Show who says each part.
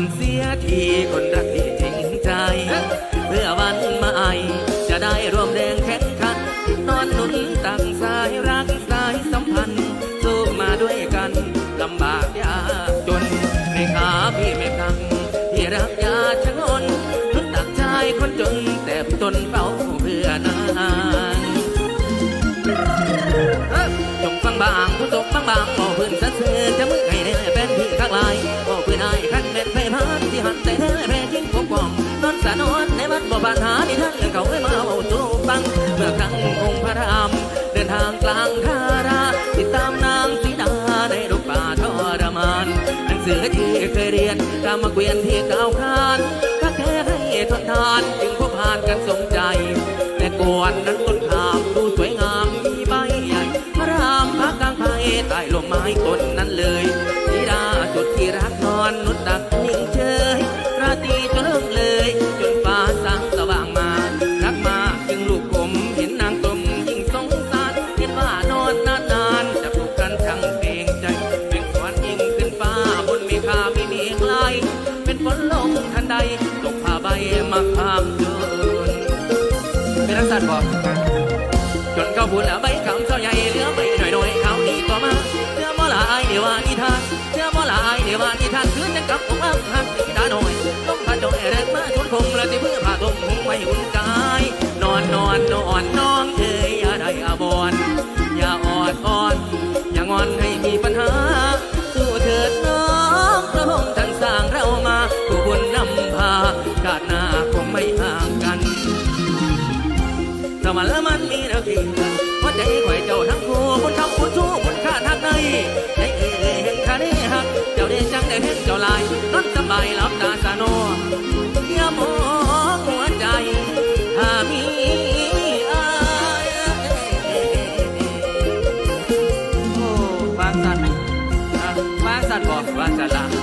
Speaker 1: น้าที่คนรักที่จริงใจ เพื่อวันใหม่จะได้ร่วมแรงแข่งขันนอนหนุนตั้งสายรักสายสัมพันธ์สู้มาด้วยกันลำบากยากจนในขาพี่ไม่พังที่รักยาชะงนนุนตักใจคนจนแต่ตนเฝ้าเพื่อนางจงฟังบางผู้ตกบางบางางกลางคาราติดตามนางสีดาในรูปป่าทรมานหนังสือที่เคยเรียนกามเกวียนที่ก้าวขานถ้าแค่ให้ทนทานจึงพบผ่านกันสมใจ แต่ก่อนนั้นต้นขามดูสวยงามมีใบใหญ่พระรามพักกลางไผ่ใต้ลมไม้ต้นนั้นเลยสีดาจุดที่รักนอนนุดตัก เป็นฝนลงทันใดตกผ้าใบมาข้ามเดินเป็นรักสัตว์บอกจนเขาพูดแล้วใบคำเศร้าใหญ่เหลือไปหน่อยหน่อยเขาหนีต่อมาเชื่อมอลายเดี๋ยวว่านิทานเชื่อมอลายเดี๋ยวว่านิทานคืนจะกลับผมอับหักสีดาหน่อยต้องพาจอยเริกมาชนคงและที่เพื่อพาทมคงไม่อุ่นกาย นอนนอนนอนนองาติหน้าคงไม่ห่างกันถ้ามันละมันมีนะพี่ว่าใจไข่เจ้าทั้งคู่คนทำคนชู้คนข้าทักในในเอ๋ยเห็นคาได้หัก เจ้าได้จังได้เห็นเจ้าลายนั่งสบายหลับตาสานอย่ามองหัวใจหามีวางสันบอกวางสันละ